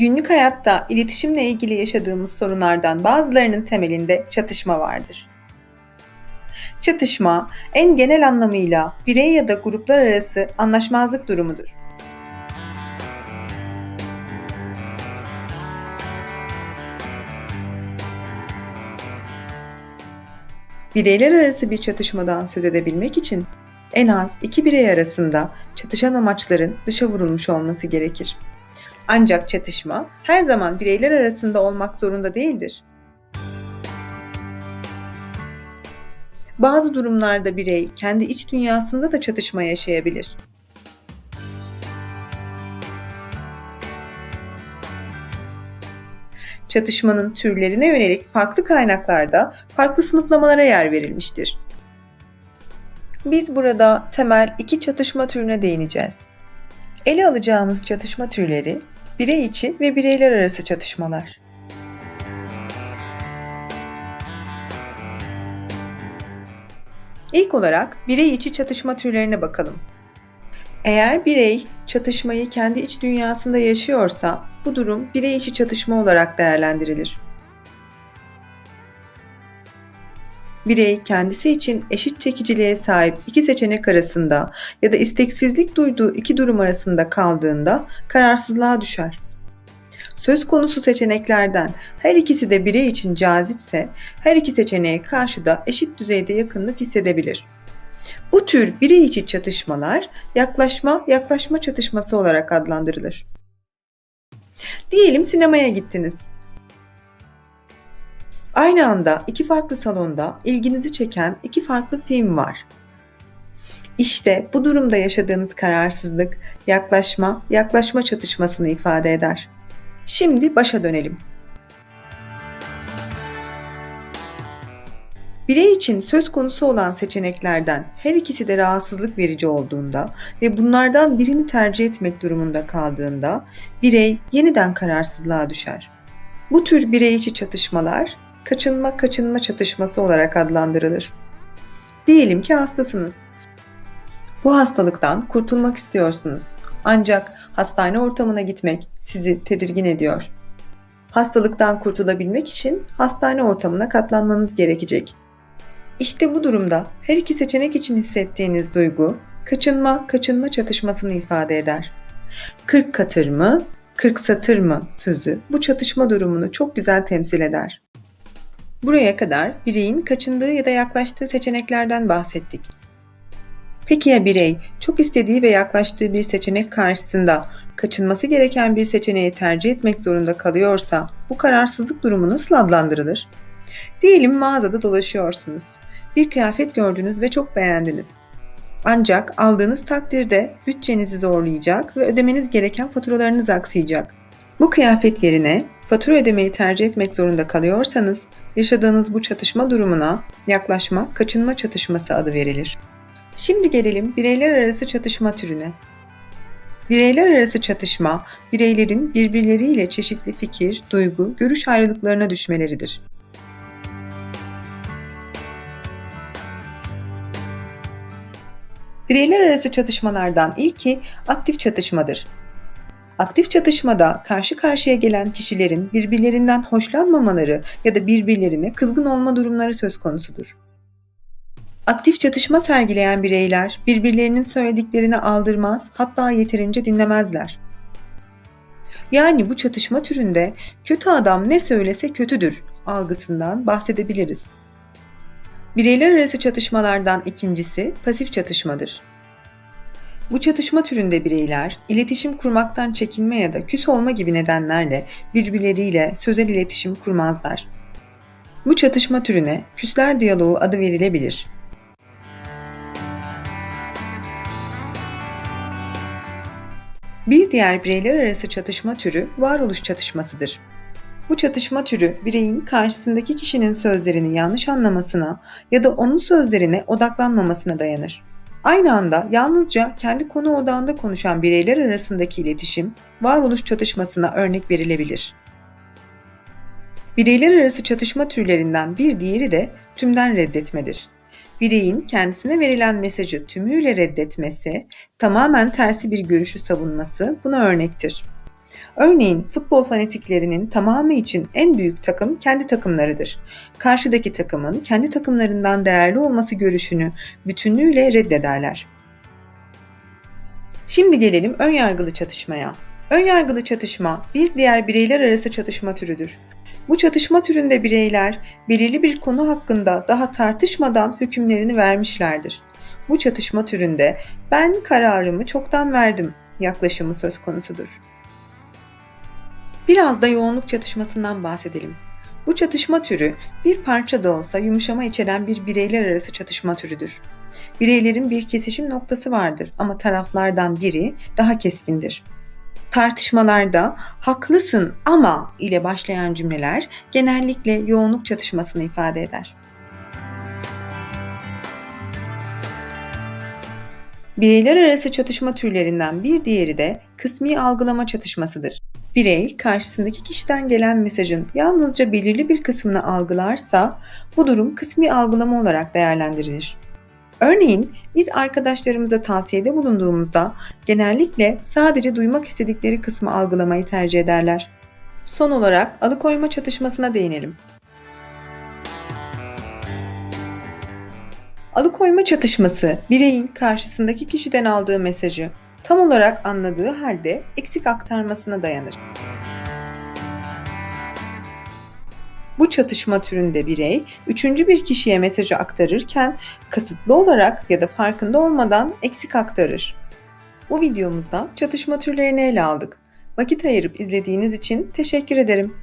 Günlük hayatta iletişimle ilgili yaşadığımız sorunlardan bazılarının temelinde çatışma vardır. Çatışma, en genel anlamıyla birey ya da gruplar arası anlaşmazlık durumudur. Bireyler arası bir çatışmadan söz edebilmek için en az iki birey arasında çatışan amaçların dışa vurulmuş olması gerekir. Ancak çatışma her zaman bireyler arasında olmak zorunda değildir. Bazı durumlarda birey kendi iç dünyasında da çatışma yaşayabilir. Çatışmanın türlerine yönelik farklı kaynaklarda farklı sınıflamalara yer verilmiştir. Biz burada temel iki çatışma türüne değineceğiz. Ele alacağımız çatışma türleri birey içi ve bireyler arası çatışmalar. İlk olarak birey içi çatışma türlerine bakalım. Eğer birey çatışmayı kendi iç dünyasında yaşıyorsa bu durum birey içi çatışma olarak değerlendirilir. Birey kendisi için eşit çekiciliğe sahip iki seçenek arasında ya da isteksizlik duyduğu iki durum arasında kaldığında kararsızlığa düşer. Söz konusu seçeneklerden her ikisi de birey için cazipse her iki seçeneğe karşı da eşit düzeyde yakınlık hissedebilir. Bu tür birey içi çatışmalar yaklaşma yaklaşma çatışması olarak adlandırılır. Diyelim sinemaya gittiniz. Aynı anda iki farklı salonda ilginizi çeken iki farklı film var. İşte bu durumda yaşadığınız kararsızlık, yaklaşma, yaklaşma çatışmasını ifade eder. Şimdi başa dönelim. Birey için söz konusu olan seçeneklerden her ikisi de rahatsızlık verici olduğunda ve bunlardan birini tercih etmek durumunda kaldığında birey yeniden kararsızlığa düşer. Bu tür birey içi çatışmalar kaçınma kaçınma çatışması olarak adlandırılır. Diyelim ki hastasınız. Bu hastalıktan kurtulmak istiyorsunuz. Ancak hastane ortamına gitmek sizi tedirgin ediyor. Hastalıktan kurtulabilmek için hastane ortamına katlanmanız gerekecek. İşte bu durumda her iki seçenek için hissettiğiniz duygu kaçınma kaçınma çatışmasını ifade eder. 40 katır mı, 40 satır mı sözü bu çatışma durumunu çok güzel temsil eder. Buraya kadar bireyin kaçındığı ya da yaklaştığı seçeneklerden bahsettik. Peki ya birey çok istediği ve yaklaştığı bir seçenek karşısında kaçınması gereken bir seçeneği tercih etmek zorunda kalıyorsa bu kararsızlık durumu nasıl adlandırılır? Diyelim mağazada dolaşıyorsunuz. Bir kıyafet gördünüz ve çok beğendiniz. Ancak aldığınız takdirde bütçenizi zorlayacak ve ödemeniz gereken faturalarınız aksayacak. Bu kıyafet yerine fatura ödemeyi tercih etmek zorunda kalıyorsanız yaşadığınız bu çatışma durumuna yaklaşma, kaçınma çatışması adı verilir. Şimdi gelelim bireyler arası çatışma türüne. Bireyler arası çatışma, bireylerin birbirleriyle çeşitli fikir, duygu, görüş ayrılıklarına düşmeleridir. Bireyler arası çatışmalardan ilki aktif çatışmadır. Aktif çatışmada karşı karşıya gelen kişilerin birbirlerinden hoşlanmamaları ya da birbirlerine kızgın olma durumları söz konusudur. Aktif çatışma sergileyen bireyler birbirlerinin söylediklerini aldırmaz, hatta yeterince dinlemezler. Yani bu çatışma türünde kötü adam ne söylese kötüdür algısından bahsedebiliriz. Bireyler arası çatışmalardan ikincisi pasif çatışmadır. Bu çatışma türünde bireyler iletişim kurmaktan çekinme ya da küs olma gibi nedenlerle birbirleriyle sözel iletişim kurmazlar. Bu çatışma türüne küsler diyaloğu adı verilebilir. Bir diğer bireyler arası çatışma türü varoluş çatışmasıdır. Bu çatışma türü bireyin karşısındaki kişinin sözlerini yanlış anlamasına ya da onun sözlerine odaklanmamasına dayanır. Aynı anda yalnızca kendi konu odağında konuşan bireyler arasındaki iletişim varoluş çatışmasına örnek verilebilir. Bireyler arası çatışma türlerinden bir diğeri de tümden reddetmedir. Bireyin kendisine verilen mesajı tümüyle reddetmesi, tamamen tersi bir görüşü savunması buna örnektir. Örneğin futbol fanatiklerinin tamamı için en büyük takım kendi takımlarıdır. Karşıdaki takımın kendi takımlarından değerli olması görüşünü bütünlüğüyle reddederler. Şimdi gelelim ön yargılı çatışmaya. Ön yargılı çatışma bir diğer bireyler arası çatışma türüdür. Bu çatışma türünde bireyler belirli bir konu hakkında daha tartışmadan hükümlerini vermişlerdir. Bu çatışma türünde ben kararımı çoktan verdim yaklaşımı söz konusudur. Biraz da yoğunluk çatışmasından bahsedelim. Bu çatışma türü bir parça da olsa yumuşama içeren bir bireyler arası çatışma türüdür. Bireylerin bir kesişim noktası vardır ama taraflardan biri daha keskindir. Tartışmalarda haklısın ama ile başlayan cümleler genellikle yoğunluk çatışmasını ifade eder. Bireyler arası çatışma türlerinden bir diğeri de kısmi algılama çatışmasıdır. Birey karşısındaki kişiden gelen mesajın yalnızca belirli bir kısmını algılarsa bu durum kısmi algılama olarak değerlendirilir. Örneğin biz arkadaşlarımıza tavsiyede bulunduğumuzda genellikle sadece duymak istedikleri kısmı algılamayı tercih ederler. Son olarak alıkoyma çatışmasına değinelim. Alıkoyma çatışması bireyin karşısındaki kişiden aldığı mesajı tam olarak anladığı halde eksik aktarmasına dayanır. Bu çatışma türünde birey üçüncü bir kişiye mesajı aktarırken kasıtlı olarak ya da farkında olmadan eksik aktarır. Bu videomuzda çatışma türlerini ele aldık. Vakit ayırıp izlediğiniz için teşekkür ederim.